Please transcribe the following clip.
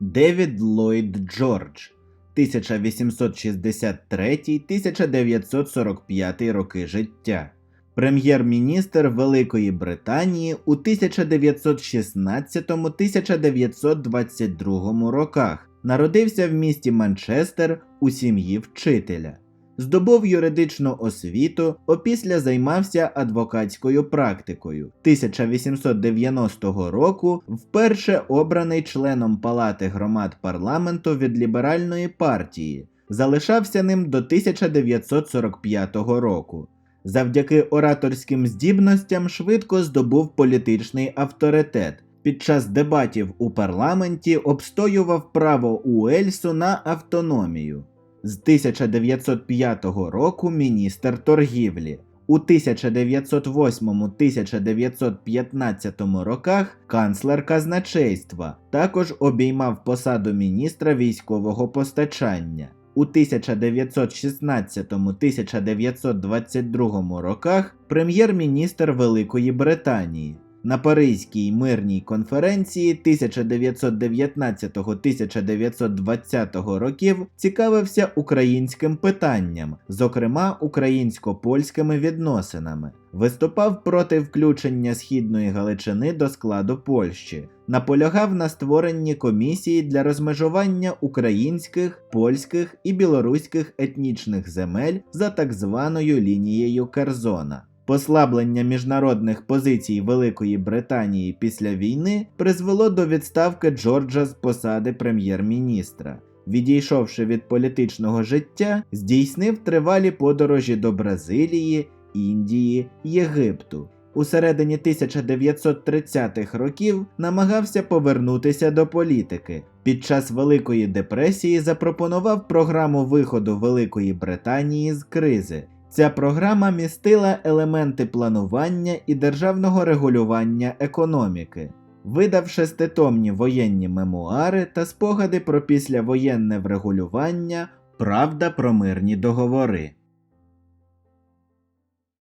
Девід Ллойд Джордж 1863-1945 роки життя. Прем'єр-міністр Великої Британії у 1916-1922 роках. Народився в місті Манчестер у сім'ї вчителя. Здобув юридичну освіту, опісля займався адвокатською практикою. 1890 року вперше обраний членом Палати громад парламенту від ліберальної партії, залишався ним до 1945 року. Завдяки ораторським здібностям швидко здобув політичний авторитет. Під час дебатів у парламенті обстоював право Уельсу на автономію. З 1905 року міністр торгівлі. У 1908-1915 роках канцлер казначейства також обіймав посаду міністра військового постачання. У 1916-1922 роках прем'єр-міністр Великої Британії. На Паризькій мирній конференції 1919-1920 років цікавився українським питанням, зокрема українсько-польськими відносинами. Виступав проти включення східної Галичини до складу Польщі, наполягав на створенні комісії для розмежування українських, польських і білоруських етнічних земель за так званою лінією Керзона. Послаблення міжнародних позицій Великої Британії після війни призвело до відставки Джорджа з посади прем'єр-міністра. Відійшовши від політичного життя, здійснив тривалі подорожі до Бразилії, Індії, Єгипту. У середині 1930-х років намагався повернутися до політики. Під час Великої депресії запропонував програму виходу Великої Британії з кризи. Ця програма містила елементи планування і державного регулювання економіки. Видав шеститомні воєнні мемуари та спогади про післявоєнне врегулювання, правда про мирні договори.